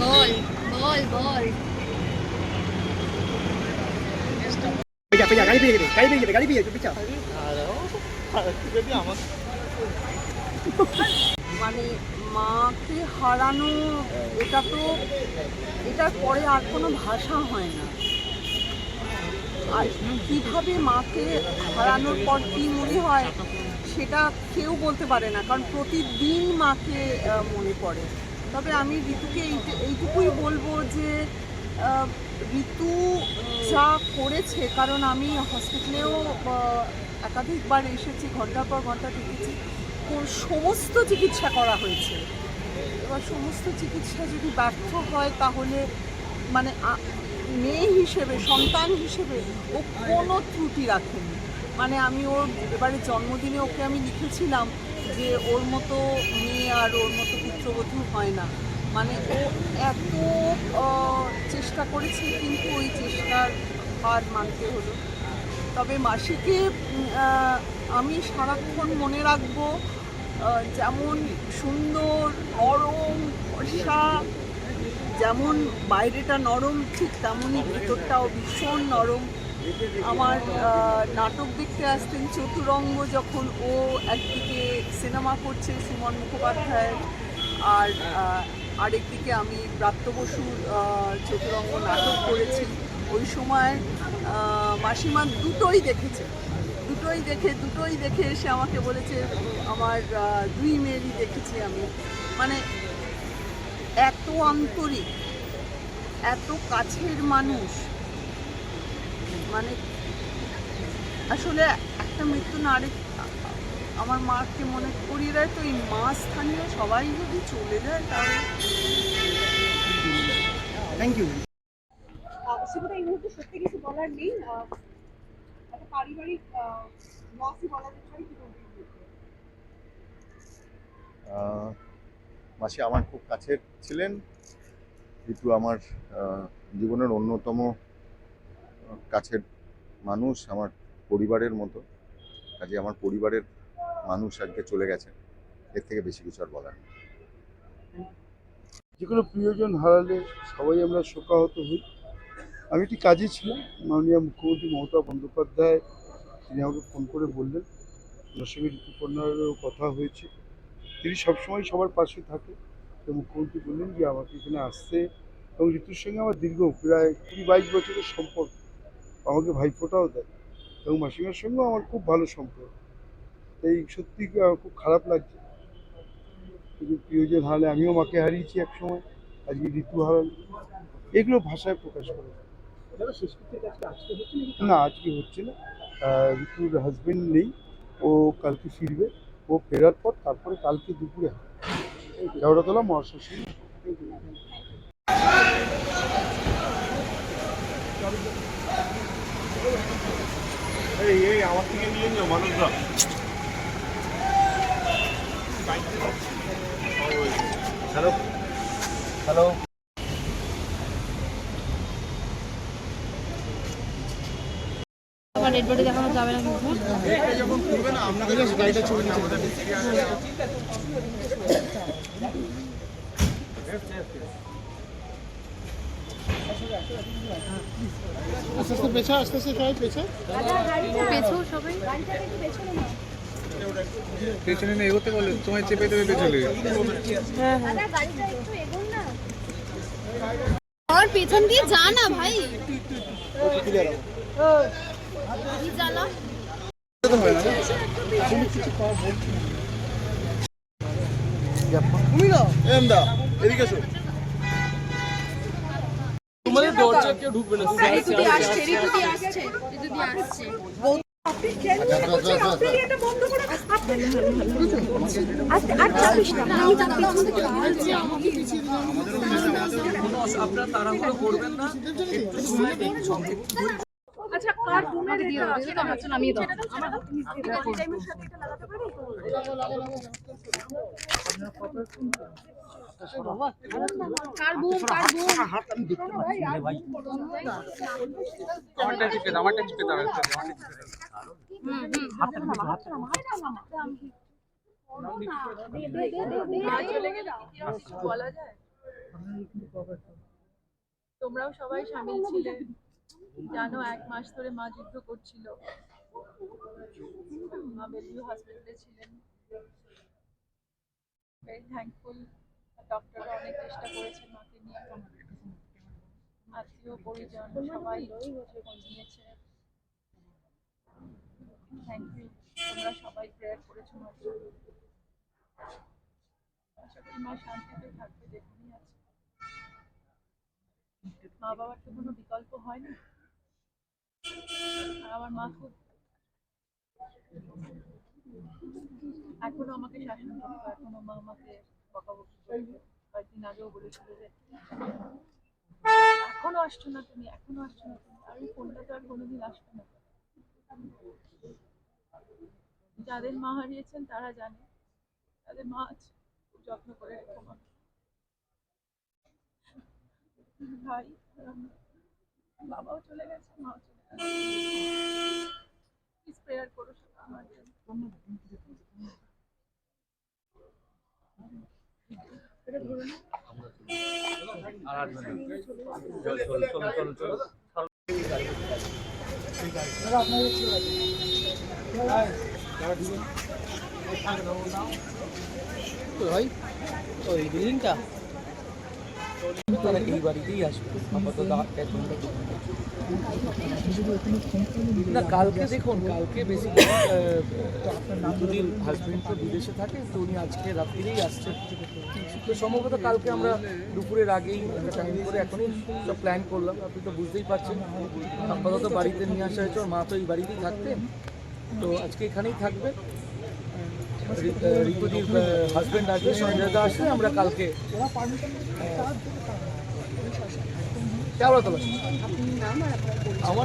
বল বল বল পেঁচা পেঁচা গাড়ি পেয়ে যাবে গাড়ি পেয়ে যাবে গাড়ি পেয়ে যাবে পেঁচা মানে মাকে হারানো এটা তো এটার পরে আর কোনো ভাষা হয় না। আর কীভাবে মাকে হারানোর পর কি মনে হয় সেটা কেউ বলতে পারে না কারণ প্রতিদিন মাকে আহ, মনে পড়ে। তবে আমি ঋতুকে এইটুকুই বলব যে ঋতু যা করেছে, কারণ আমি হসপিটালেও একাধিকবার এসেছি, ঘণ্টার পর ঘণ্টা দেখেছি সমস্ত চিকিৎসা করা হয়েছে। এবার সমস্ত চিকিৎসা যদি ব্যর্থ হয়, তাহলে মানে মেয়ে হিসেবে, সন্তান হিসেবে ও কোনো ত্রুটি রাখেনি। মানে আমি ওর, এবারে জন্মদিনে ওকে আমি লিখেছিলাম যে ওর মতো মেয়ে আর ওর মতো পুত্রবধূ হয় না। মানে ও এত চেষ্টা করেছে, কিন্তু ওই চেষ্টার হার মানতে হলো। তবে মাসিকে আমি সারাক্ষণ মনে রাখব যেমন সুন্দর, নরম বর্ষা যেমন বাইরেটা নরম, ঠিক তেমনই ভেতরটাও ভীষণ নরম। আমার নাটক দেখতে আসতেন চতুরঙ্গ যখন ও একদিকে সিনেমা করছে সুমন মুখোপাধ্যায়। আর আরেকদিকে আমি ব্রাত্য বসুর চতুরঙ্গ নাটক করেছি। ওই সময় মাসিমা দুটোই দেখেছে। দুটোই দেখে দুটোই দেখে এসে আমাকে বলেছে, আমার দুই মেয়েরই দেখেছি আমি। মানে এত আন্তরিক, এত কাছের মানুষ। মানে আসলে একটা মৃত্যু না আরেক আমার মাকে মনে করিয়ে দেয় তো এই মা স্থানীয় সবাই যদি চলে যায় তাহলে থ্যাংক ইউ সেটা এই মুহূর্তে সত্যি কিছু বলার নেই। একটা পারিবারিক লসই বলা যেতে পারে কি মাসি আমার খুব কাছের ছিলেন। ঋতু আমার জীবনের অন্যতম কাছের মানুষ আমার পরিবারের মতো। কাজে আমার পরিবারের মানুষ আজকে চলে গেছে। এর থেকে বেশি কিছু আর বলার। যে কোনো প্রিয়জন হারালে সবাই আমরা শোকাহত হই। আমি একটি কাজে ছিলাম, মাননীয় মুখ্যমন্ত্রী মমতা বন্দ্যোপাধ্যায়, তিনি আমাকে ফোন করে বললেন সঙ্গে ঋতুপর্ণারও কথা হয়েছে। তিনি সবসময় সবার পাশে থাকে। তো মুখ্যমন্ত্রী বললেন যে, আমাকে এখানে আসতে। এবং ঋতুর সঙ্গে আমার দীর্ঘ প্রায় কুড়ি বাইশ বছরের সম্পর্ক। আমাকে ভাইফোঁটাও দেয়। এবং মাসিমার সঙ্গেও আমার খুব ভালো সম্পর্ক। তাই সত্যি খুব খারাপ লাগছে। কিন্তু প্রিয়জন হারালে আমিও মাকে হারিয়েছি এক সময় আজকে ঋতু হারাল। এগুলো ভাষায় প্রকাশ করে। না আজকে হচ্ছে না। ঋতুর হাজবেন্ড নেই ও কালকে ফিরবে ও ফেরার পর তারপরে কালকে দুপুরে জওড়াতলা মহাশ্মশান। এই এই আমার থেকে নিয়ে নিও মানুষরা। হ্যালো হ্যালো রেড বোর্ডে দেখানো যাবে না কিন্তু। আস্তে আস্তে পেছা আস্তে আস্তে সবাই পেছা পেছো সবাই। পেছনে না এগোতে বলে তোমায় চেপে দেবে পেছনে আর পেছন দিয়ে যা না ভাই। এমদা এদিকে এসো। দরজা কেউ ঢুকবে না। ঋতুদি আসছে ঋতুদি আসছে ঋতুদি আসছে। আপনি কেন আপনি এটা বন্ধ আপনারা তাড়াহুড়ো করবেন না একটু সময় দিন আচ্ছা কার রুমে দিয়ে দাও, দিয়ে দাও। কার বুম কার বুম আমারটা টিপে তোমরাও সবাই সামিল ছিলে। জানো, এক মাস ধরে মা যুদ্ধ করছিল। মা বেলিউ হসপিটালে ছিলেন। ভেরি থ্যাঙ্কফুল ডক্টররা অনেক চেষ্টা করেছে মাকে নিয়ে আত্মীয়, পরিজন সবাই নিয়েছে থ্যাংক ইউ তোমরা সবাই প্রেয়ার করেছ মার। আশা করি মা শান্তিতে থাকবে যেখানেই আছে। মা বাবার তো কোনো বিকল্প হয় না আর আমার মা খুব এখনও আমাকে শাসন করতো, এখনও মা আমাকে বকাবকি করতো কয়েকদিন আগেও বলেছিল যে, এখনও আসছো না তুমি, এখনও আসছো না তুমি, আর ফোনটা তো আর কোনোদিন আসবে না। যাদের মা হারিয়েছেন তারা জানে তাদের মা খুব যত্ন করে রেখো মা। ভাই, বাবাও চলে গেছে, মাও চলে গেছে প্লিজ প্রেয়ার করো সবাই আমার জন্য ভাই ওই বিল্ডিংটা? এই বাড়িতেই আসবে। না, কালকে দেখুন, কালকে বেসিক্যালি দুদিন তো বিদেশে থাকে, তো উনি আজকে রাত্রিরেই আসছে তো সম্ভবত কালকে আমরা দুপুরের আগেই একটা টাইম করে এখনই সব প্ল্যান করলাম। আপনি তো বুঝতেই পারছেন, আপাতত বাড়িতে নিয়ে আসা হয়েছে মা তো এই বাড়িতেই থাকতেন। তো আজকে এখানেই থাকবে। রিপুদির হাজবেন্ড আসবে সঞ্জয়দা আসবে আমরা কালকে কেওড়াতলা আমার